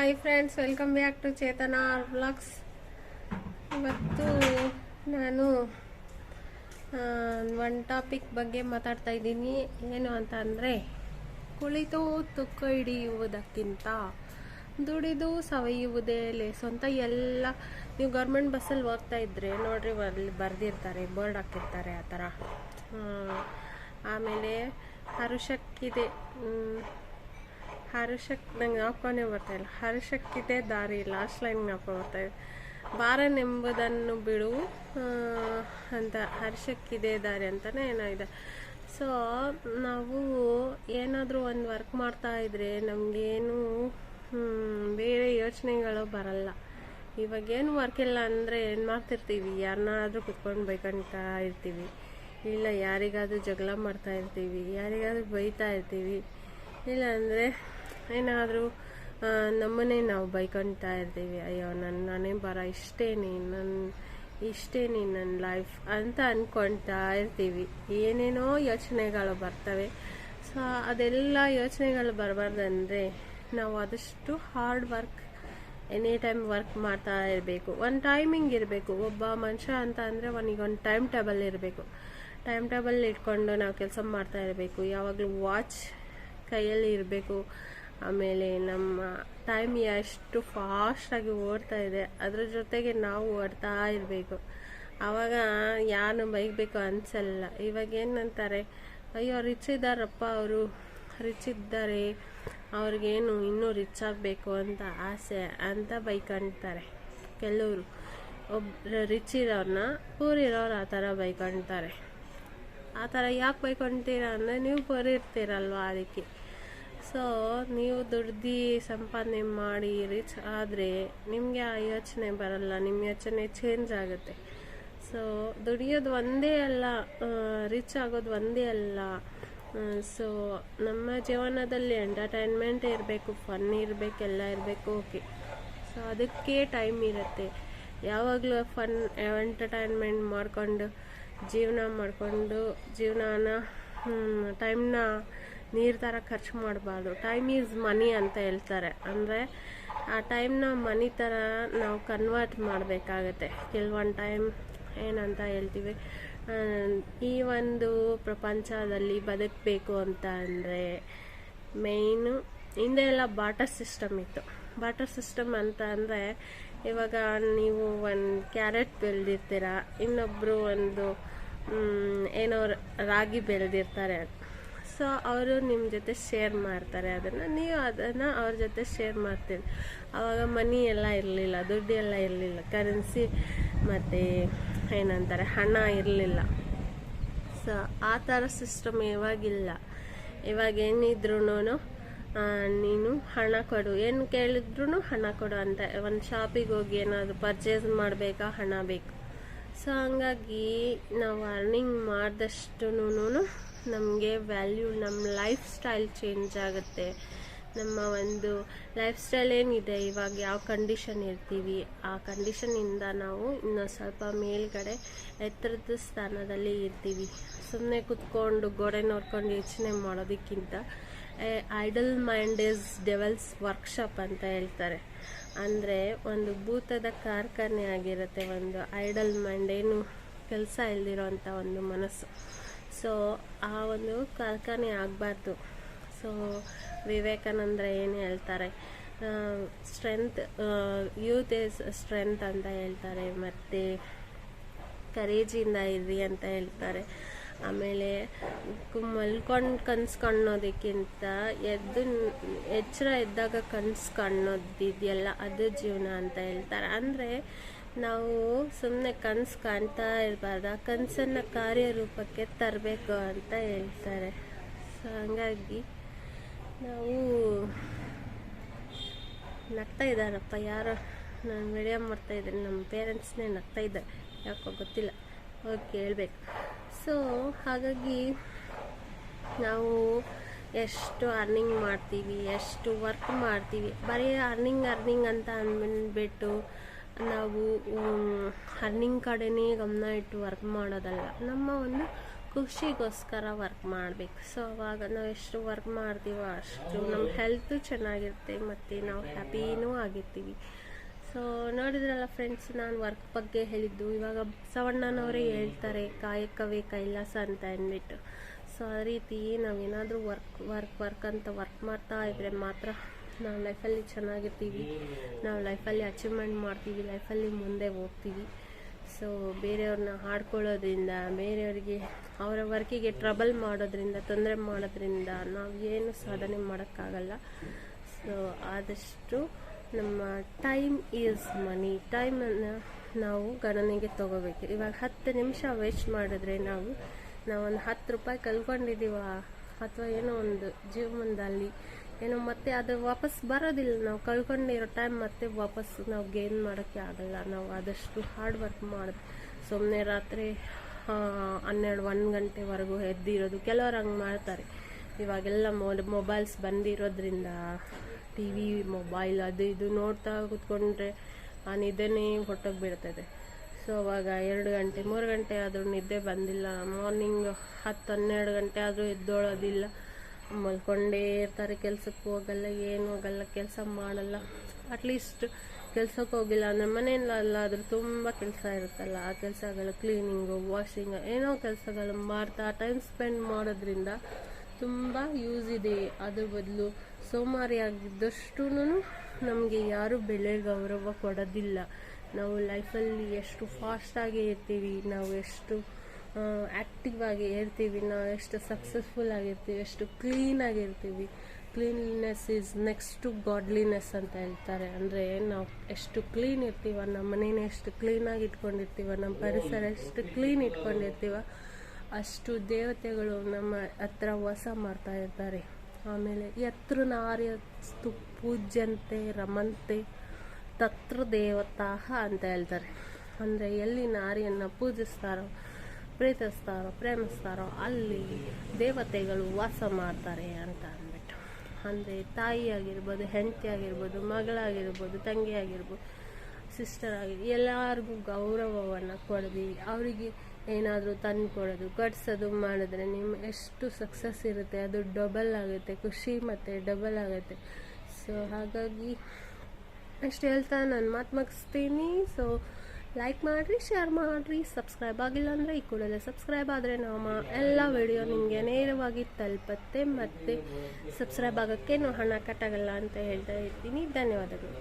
Hi friends welcome back to Chetana blogs ಇವತ್ತು ನಾನು one topic ಬಗ್ಗೆ ಮಾತಾಡ್ತಾ ಇದ್ದೀನಿ. ಏನು ಅಂತ ಅಂದರೆ, ಕುಳಿತು ತುಕ್ಕ ಹಿಡಿಯುವುದಕ್ಕಿಂತ ದುಡಿದು ಸವೆಯುವುದೇ ಲೇಸು ಅಂತ ಎಲ್ಲ ನೀವು ಗೌರ್ಮೆಂಟ್ ಬಸ್ಸಲ್ಲಿ ಹೋಗ್ತಾ ಇದ್ರೆ, ನೋಡ್ರಿ ಅಲ್ಲಿ ಬರೆದಿರ್ತಾರೆ, ಬೋರ್ಡ್ ಹಾಕಿರ್ತಾರೆ ಆ ಥರ. ಆಮೇಲೆ ಹರುಷಕ್ಕಿದೆ ಹರ್ಷಕ್ ನಂಗೆ ಜ್ಞಾಪಕನೇ ಇಲ್ಲ. ಹರ್ಷಕ್ಕಿದೆ ದಾರಿ ಲಾಸ್ಟ್ ಲೈನ್ ಜ್ಞಾಪಕ ಇದೆ. ಬಾರನೆಂಬುದನ್ನು ಬಿಡು ಅಂತ ಹರ್ಷಕ್ಕಿದೆ ದಾರಿ ಅಂತಲೇ ಏನೋ ಇದೆ. ಸೊ ನಾವು ಏನಾದರೂ ಒಂದು ವರ್ಕ್ ಮಾಡ್ತಾ ಇದ್ರೆ ನಮಗೇನು ಬೇರೆ ಯೋಚನೆಗಳು ಬರಲ್ಲ. ಇವಾಗೇನು ವರ್ಕ್ ಇಲ್ಲ ಅಂದರೆ ಏನು ಮಾಡ್ತಿರ್ತೀವಿ? ಯಾರನ್ನಾದರೂ ಕುತ್ಕೊಂಡು ಬೈಕೊಂತ ಇರ್ತೀವಿ. ಇಲ್ಲ, ಯಾರಿಗಾದರೂ ಜಗಳ ಮಾಡ್ತಾ ಇರ್ತೀವಿ. ಯಾರಿಗಾದರೂ ಬೈತಾ ಇರ್ತೀವಿ. ಇಲ್ಲ ಅಂದರೆ ಏನಾದರೂ ನಮ್ಮನ್ನೇ ನಾವು ಬೈಕೊಳ್ತಾ ಇರ್ತೀವಿ. ಅಯ್ಯೋ ನನ್ನ ನಾನೇ ಬರ ಇಷ್ಟೇ ನೀನು ನನ್ನ ಇಷ್ಟೇ ನೀನು ನನ್ನ ಲೈಫ್ ಅಂತ ಅಂದ್ಕೊಳ್ತಾ ಇರ್ತೀವಿ. ಏನೇನೋ ಯೋಚನೆಗಳು ಬರ್ತವೆ. ಸೊ ಅದೆಲ್ಲ ಯೋಚನೆಗಳು ಬರಬಾರ್ದಂದ್ರೆ ನಾವು ಆದಷ್ಟು hard work any time work ಮಾಡ್ತಾ ಇರಬೇಕು. ಒಂದು ಟೈಮಿಂಗ್ ಇರಬೇಕು. ಒಬ್ಬ ಮನುಷ್ಯ ಅಂತ ಅಂದರೆ ಅವನಿಗೆ ಒಂದು ಟೈಮ್ ಟೇಬಲ್ ಇರಬೇಕು. ಟೈಮ್ ಟೇಬಲ್ ಇಟ್ಕೊಂಡು ನಾವು ಕೆಲಸ ಮಾಡ್ತಾ ಇರಬೇಕು. ಯಾವಾಗಲೂ ವಾಚ್ ಕೈಯಲ್ಲಿ ಇರಬೇಕು. ಆಮೇಲೆ ನಮ್ಮ ಟೈಮ್ ಎಷ್ಟು ಫಾಸ್ಟಾಗಿ ಓಡ್ತಾ ಇದೆ, ಅದ್ರ ಜೊತೆಗೆ ನಾವು ಓಡ್ತಾ ಇರಬೇಕು. ಆವಾಗ ಯಾರು ಬೈಬೇಕು ಅನ್ಸಲ್ಲ. ಇವಾಗ ಏನಂತಾರೆ, ಅಯ್ಯೋ ರಿಚ್ ಇದ್ದಾರಪ್ಪ ಅವರು. ರಿಚ್ ಇದ್ದಾರೆ. ಅವ್ರಿಗೇನು ಇನ್ನೂ ರಿಚ್ ಆಗಬೇಕು ಅಂತ ಆಸೆ ಅಂತ ಬೈಕೊಂತಾರೆ ಕೆಲವರು. ಒಬ್ಬ ರಿಚ್ ಇರೋರನ್ನ ಪೂರಿರೋರು ಆ ಥರ ಬೈಕೊಂತಾರೆ. ಆ ಥರ ಯಾಕೆ ಬೈಕೊಂತೀರ ಅಂದರೆ, ನೀವು ಪೂರಿರ್ತೀರಲ್ವ ಅದಕ್ಕೆ. ಸೊ ನೀವು ದುಡ್ದು ಸಂಪಾದನೆ ಮಾಡಿ ರಿಚ್ ಆದರೆ ನಿಮಗೆ ಆ ಯೋಚನೆ ಬರಲ್ಲ, ನಿಮ್ಮ ಯೋಚನೆ ಚೇಂಜ್ ಆಗುತ್ತೆ. ಸೊ ದುಡಿಯೋದು ಒಂದೇ ಅಲ್ಲ ರಿಚ್ ಆಗೋದು ಒಂದೇ ಅಲ್ಲ. ಸೊ ನಮ್ಮ ಜೀವನದಲ್ಲಿ ಎಂಟರ್ಟೈನ್ಮೆಂಟ್ ಇರಬೇಕು ಫನ್ ಇರಬೇಕು, ಎಲ್ಲ ಇರಬೇಕು ಓಕೆ ಸೊ ಅದಕ್ಕೆ ಟೈಮ್ ಇರುತ್ತೆ. ಯಾವಾಗಲೂ ಫನ್ ಎಂಟರ್ಟೈನ್ಮೆಂಟ್ ಮಾಡಿಕೊಂಡು, ಜೀವನ ಮಾಡಿಕೊಂಡು, ಜೀವನಾನ ಟೈಮ್ನ ನೀರು ಥರ ಖರ್ಚು ಮಾಡಬಾರ್ದು. ಟೈಮ್ ಈಸ್ ಮನಿ ಅಂತ ಹೇಳ್ತಾರೆ. ಅಂದರೆ ಆ ಟೈಮ್ನ ಮನಿ ಥರ ನಾವು ಕನ್ವರ್ಟ್ ಮಾಡಬೇಕಾಗತ್ತೆ. ಕೆಲವೊಂದು ಟೈಮ್ ಏನಂತ ಹೇಳ್ತೀವಿ ಈ ಒಂದು ಪ್ರಪಂಚದಲ್ಲಿ ಬದುಕಬೇಕು ಅಂತ ಅಂದರೆ ಮೇಯ್ನು ಹಿಂದೆ ಎಲ್ಲ ಬಾಟರ್ ಸಿಸ್ಟಮ್ ಇತ್ತು. ಬಾಟರ್ ಸಿಸ್ಟಮ್ ಅಂತ ಅಂದರೆ ಇವಾಗ ನೀವು ಒಂದು ಕ್ಯಾರೆಟ್ ಬೆಳೆದಿರ್ತೀರ ಇನ್ನೊಬ್ಬರು ಒಂದು ಏನೋ ರಾಗಿ ಬೆಳೆದಿರ್ತಾರೆ ಸೊ ಅವರು ನಿಮ್ಮ ಜೊತೆ ಶೇರ್ ಮಾಡ್ತಾರೆ ಅದನ್ನು. ನೀವು ಅದನ್ನು ಅವ್ರ ಜೊತೆ ಶೇರ್ ಮಾಡ್ತೀರಿ. ಆವಾಗ ಮನಿ ಎಲ್ಲ ಇರಲಿಲ್ಲ, ದುಡ್ಡು ಎಲ್ಲ ಇರಲಿಲ್ಲ. ಕರೆನ್ಸಿ ಮತ್ತು ಏನಂತಾರೆ, ಹಣ ಇರಲಿಲ್ಲ. ಸೊ ಆ ಥರ ಸಿಸ್ಟಮ್ ಇವಾಗಿಲ್ಲ. ಇವಾಗ ಏನಿದ್ರು ನೀನು ಹಣ ಕೊಡು. ಏನು ಕೇಳಿದ್ರು ಹಣ ಕೊಡು ಅಂತ. ಒಂದು ಶಾಪಿಗೆ ಹೋಗಿ ಏನಾದರೂ ಪರ್ಚೇಸ್ ಮಾಡಬೇಕಾ, ಹಣ ಬೇಕು. ಸೊ ಹಂಗಾಗಿ ನಾವು ಅರ್ನಿಂಗ್ ಮಾಡಿದಷ್ಟು ನಮಗೆ ವ್ಯಾಲ್ಯೂ ನಮ್ಮ ಲೈಫ್ ಸ್ಟೈಲ್ ಚೇಂಜ್ ಆಗುತ್ತೆ. ನಮ್ಮ ಒಂದು ಲೈಫ್ ಸ್ಟೈಲ್ ಏನಿದೆ, ಇವಾಗ ಯಾವ ಕಂಡೀಷನ್ ಇರ್ತೀವಿ, ಆ ಕಂಡೀಷನಿಂದ ನಾವು ಇನ್ನೊಂದು ಸ್ವಲ್ಪ ಮೇಲ್ಗಡೆ ಎತ್ತರದ ಸ್ಥಾನದಲ್ಲಿ ಇರ್ತೀವಿ. ಸುಮ್ಮನೆ ಕುತ್ಕೊಂಡು, ಗೋಡೆ ನೋಡ್ಕೊಂಡು ಯೋಚನೆ ಮಾಡೋದಕ್ಕಿಂತ idle mind is devil's workshop ಅಂತ ಹೇಳ್ತಾರೆ. ಅಂದರೆ ಒಂದು ಭೂತದ ಕಾರ್ಖಾನೆ ಆಗಿರುತ್ತೆ, ಒಂದು ಐಡಲ್ ಮೈಂಡ್ ಏನು ಕೆಲಸ ಇಲ್ದಿರೋಂಥ ಒಂದು ಮನಸ್ಸು. ಸೊ ಆ ಒಂದು ಕಾರ್ಖಾನೆ ಆಗಬಾರ್ದು. ಸೊ ವಿವೇಕಾನಂದ್ರ ಏನು ಹೇಳ್ತಾರೆ? ಸ್ಟ್ರೆಂತ್ ಯೂತ್ ಇಸ್ ಸ್ಟ್ರೆಂತ್ ಅಂತ ಹೇಳ್ತಾರೆ. ಮತ್ತು ಕರೇಜಿಂದ ಇರಿ ಅಂತ ಹೇಳ್ತಾರೆ. ಆಮೇಲೆ ಮಲ್ಕೊಂಡು ಕನ್ಸು ಕಾಣೋದಕ್ಕಿಂತ ಎದ್ದು ಎಚ್ಚರ ಎದ್ದಾಗ ಕನ್ಸು ಕಾಣೋದಿದೆಯಲ್ಲ ಅದು ಜೀವನ ಅಂತ ಹೇಳ್ತಾರೆ. ಅಂದರೆ ನಾವು ಸುಮ್ಮನೆ ಕನ್ಸು ಕಾಣ್ತಾ ಇರಬಾರ್ದು. ಆ ಕನಸನ್ನು ಕಾರ್ಯರೂಪಕ್ಕೆ ತರಬೇಕು ಅಂತ ಹೇಳ್ತಾರೆ. ಸೊ ಹಂಗಾಗಿ ನಾವು ನಗ್ತಾ ಇದ್ದಾರಪ್ಪ. ಯಾರೋ ನಾನು ವಿಡಿಯೋ ಮಾಡ್ತಾ ಇದ್ದೀನಿ. ನಮ್ಮ ಪೇರೆಂಟ್ಸ್ನೇ ನಗ್ತಾ ಇದ್ದಾರೆ. ಯಾಕೋ ಗೊತ್ತಿಲ್ಲ. ಹೋಗಿ ಕೇಳಬೇಕು. ಸೊ ಹಾಗಾಗಿ ನಾವು ಎಷ್ಟು ಅರ್ನಿಂಗ್ ಮಾಡ್ತೀವಿ, ಎಷ್ಟು ವರ್ಕ್ ಮಾಡ್ತೀವಿ. ಬರೀ ಅರ್ನಿಂಗ್ ಅರ್ನಿಂಗ್ ಅಂತ ಅಂದ್ಬಿಟ್ಟು ನಾವು ಅರ್ನಿಂಗ್ ಕಡೆನೇ ಗಮನ ಇಟ್ಟು ವರ್ಕ್ ಮಾಡೋದಲ್ಲ, ನಮ್ಮ ಒಂದು ಖುಷಿಗೋಸ್ಕರ ವರ್ಕ್ ಮಾಡಬೇಕು. ಸೊ ಅವಾಗ ನಾವು ಎಷ್ಟು ವರ್ಕ್ ಮಾಡ್ತೀವೋ ಅಷ್ಟು ನಮ್ಮ ಹೆಲ್ತು ಚೆನ್ನಾಗಿರುತ್ತೆ ಮತ್ತು ನಾವು ಹ್ಯಾಪಿನೂ ಆಗಿರ್ತೀವಿ. ಸೊ ನೋಡಿದ್ರಲ್ಲ ಫ್ರೆಂಡ್ಸ್ ನಾನು ವರ್ಕ್ ಬಗ್ಗೆ ಹೇಳಿದ್ದು, ಇವಾಗ ಸವಣ್ಣನವರೇ ಹೇಳ್ತಾರೆ, ಕಾಯಕವೇ ಕೈಲಾಸ ಅಂತ ಅಂದ್ಬಿಟ್ಟು. ಸೊ ಆ ರೀತಿ ನಾವೇನಾದರೂ ವರ್ಕ್ ವರ್ಕ್ ವರ್ಕ್ ಅಂತ ವರ್ಕ್ ಮಾಡ್ತಾ ಇದ್ದರೆ ಮಾತ್ರ ನಾವು ಲೈಫಲ್ಲಿ ಚೆನ್ನಾಗಿರ್ತೀವಿ. ನಾವು ಲೈಫಲ್ಲಿ ಅಚೀವ್ಮೆಂಟ್ ಮಾಡ್ತೀವಿ, ಲೈಫಲ್ಲಿ ಮುಂದೆ ಹೋಗ್ತೀವಿ. ಸೊ ಬೇರೆಯವ್ರನ್ನ ಹಾಡ್ಕೊಳ್ಳೋದ್ರಿಂದ ಬೇರೆಯವರಿಗೆ ಅವರ ವರ್ಕಿಗೆ ಟ್ರಬಲ್ ಮಾಡೋದ್ರಿಂದ, ತೊಂದರೆ ಮಾಡೋದ್ರಿಂದ ನಾವು ಏನು ಸಾಧನೆ ಮಾಡೋಕ್ಕಾಗಲ್ಲ. ಸೊ ಆದಷ್ಟು ನಮ್ಮ ಟೈಮ್ ಈಸ್ ಮನಿ ಟೈಮನ್ನು ನಾವು ಗಣನೆಗೆ ತಗೋಬೇಕು. ಇವಾಗ ಹತ್ತು ನಿಮಿಷ ವೇಸ್ಟ್ ಮಾಡಿದ್ರೆ ನಾವು, ನಾವೊಂದು ಹತ್ತು ರೂಪಾಯಿ ಕಲ್ಕೊಂಡಿದ್ದೀವ ಅಥವಾ ಏನೋ ಒಂದು ಜೀವನದಲ್ಲಿ ಏನೋ ಮತ್ತೆ ಅದು ವಾಪಸ್ ಬರೋದಿಲ್ಲ. ನಾವು ಕಳ್ಕೊಂಡಿರೋ ಟೈಮ್ ಮತ್ತೆ ವಾಪಸ್ ನಾವು ಗೇನ್ ಮಾಡೋಕ್ಕೆ ಆಗಲ್ಲ. ನಾವು ಆದಷ್ಟು ಹಾರ್ಡ್ ವರ್ಕ್ ಮಾಡೋದು ಸುಮ್ಮನೆ ರಾತ್ರಿ ಹನ್ನೆರಡು, ಒಂದು ಗಂಟೆವರೆಗೂ ಎದ್ದಿರೋದು. ಕೆಲವರು ಹಂಗೆ ಮಾಡ್ತಾರೆ. ಇವಾಗೆಲ್ಲ ಮೊಬೈಲ್ಸ್ ಬಂದಿರೋದ್ರಿಂದ ಟಿ ವಿ ಮೊಬೈಲ್ ಅದು ಇದು ನೋಡ್ತಾ ಕೂತ್ಕೊಂಡ್ರೆ ಆ ನಿದ್ದೆನೇ ಹೊಟ್ಟೋಗಿ ಬಿಡ್ತದೆ. ಸೊ ಅವಾಗ ಎರಡು ಗಂಟೆ, ಮೂರು ಗಂಟೆ ಆದರೂ ನಿದ್ದೆ ಬಂದಿಲ್ಲ. ಮಾರ್ನಿಂಗ್ ಹತ್ತು, ಹನ್ನೆರಡು ಗಂಟೆ ಆದರೂ ಎದ್ದೋಳೋದಿಲ್ಲ. ಮಲ್ಕೊಂಡೇ ಇರ್ತಾರೆ, ಕೆಲ್ಸಕ್ಕೆ ಹೋಗಲ್ಲ, ಏನು ಹೋಗಲ್ಲ, ಕೆಲಸ ಮಾಡಲ್ಲ. ಅಟ್ಲೀಸ್ಟ್ ಕೆಲ್ಸಕ್ಕೆ ಹೋಗಿಲ್ಲ ಅಂದರೆ ಮನೆಯಲ್ಲಾದರೂ ತುಂಬ ಕೆಲಸ ಇರುತ್ತಲ್ಲ. ಆ ಕೆಲಸಗಳು ಕ್ಲೀನಿಂಗು ವಾಷಿಂಗ್ ಏನೋ ಕೆಲಸಗಳು ಮಾಡ್ತಾ ಟೈಮ್ ಸ್ಪೆಂಡ್ ಮಾಡೋದ್ರಿಂದ ತುಂಬ ಯೂಸ್ ಇದೆ. ಅದ್ರ ಬದಲು ಸೋಮಾರಿಯಾಗಿದ್ದಷ್ಟು ನಮಗೆ ಯಾರೂ ಬೆಳೆ ಗೌರವ ಕೊಡೋದಿಲ್ಲ. ನಾವು ಲೈಫಲ್ಲಿ ಎಷ್ಟು ಫಾಸ್ಟಾಗಿ ಇರ್ತೀವಿ, ನಾವು ಎಷ್ಟು ಆ್ಯಕ್ಟಿವ್ ಆಗಿ ಇರ್ತೀವಿ. ನಾವು ಎಷ್ಟು ಸಕ್ಸಸ್ಫುಲ್ ಆಗಿರ್ತೀವಿ, ಎಷ್ಟು ಕ್ಲೀನ್ ಆಗಿರ್ತೀವಿ. Cleanliness is next to godliness ಅಂತ ಹೇಳ್ತಾರೆ. ಅಂದರೆ ನಾವು ಎಷ್ಟು ಕ್ಲೀನ್ ಇರ್ತೀವ, ನಮ್ಮ ಮನೇನ ಎಷ್ಟು ಕ್ಲೀನಾಗಿ ಇಟ್ಕೊಂಡಿರ್ತೀವ, ನಮ್ಮ ಪರಿಸರ ಎಷ್ಟು ಕ್ಲೀನ್ ಇಟ್ಕೊಂಡಿರ್ತೀವ, ಅಷ್ಟು ದೇವತೆಗಳು ನಮ್ಮ ಹತ್ರ ವಾಸ ಮಾಡ್ತಾ ಇರ್ತಾರೆ. ಆಮೇಲೆ ಯತ್ರ ನಾರ್ಯಸ್ತು ಪೂಜ್ಯಂತೆ ರಮಂತೆ ತತ್ರ ದೇವತಾಹ ಅಂತ ಹೇಳ್ತಾರೆ. ಅಂದರೆ ಎಲ್ಲಿ ನಾರಿಯನ್ನು ಪೂಜಿಸ್ತಾರೋ ಪ್ರೀತಿಸ್ತಾರೋ ಪ್ರೇಮಿಸ್ತಾರೋ ಅಲ್ಲಿ ದೇವತೆಗಳು ವಾಸ ಮಾಡ್ತಾರೆ ಅಂತ ಅಂದ್ಬಿಟ್ಟು. ಅಂದರೆ ತಾಯಿ ಆಗಿರ್ಬೋದು ಹೆಂಡತಿ ಆಗಿರ್ಬೋದು ಮಗಳಾಗಿರ್ಬೋದು ತಂಗಿ ಆಗಿರ್ಬೋದು ಸಿಸ್ಟರ್ ಆಗಿ ಎಲ್ಲರಿಗೂ ಗೌರವವನ್ನು ಕೊಡದಿ, ಅವರಿಗೆ ಏನಾದರೂ ತಂದು ಕೊಡೋದು ಕಟ್ಸೋದು ಮಾಡಿದ್ರೆ ನಿಮ್ಮ ಎಷ್ಟು ಸಕ್ಸಸ್ ಇರುತ್ತೆ, ಅದು ಡಬಲ್ ಆಗುತ್ತೆ, ಖುಷಿ ಮತ್ತು ಡಬಲ್ ಆಗುತ್ತೆ. ಸೊ ಹಾಗಾಗಿ ಅಷ್ಟು ಹೇಳ್ತಾ ನಾನು ಮಾತು ಮುಗಿಸ್ತೀನಿ ಸೊ ಲೈಕ್ ಮಾಡಿರಿ ಶೇರ್ ಮಾಡಿರಿ ಸಬ್ಸ್ಕ್ರೈಬ್ ಆಗಿಲ್ಲ ಅಂದರೆ ಈ ಕೂಡಲೇ ಸಬ್ಸ್ಕ್ರೈಬ್ ಆದರೆ ನಮ್ಮ ಎಲ್ಲ ವಿಡಿಯೋ ನಿಮಗೆ ನೇರವಾಗಿ ತಲುಪತ್ತೆ. ಮತ್ತು ಸಬ್ಸ್ಕ್ರೈಬ್ ಆಗೋಕ್ಕೆ ಹಣ ಕಟ್ಟಾಗಲ್ಲ ಅಂತ ಹೇಳ್ತಾ ಇರ್ತೀನಿ. ಧನ್ಯವಾದಗಳು.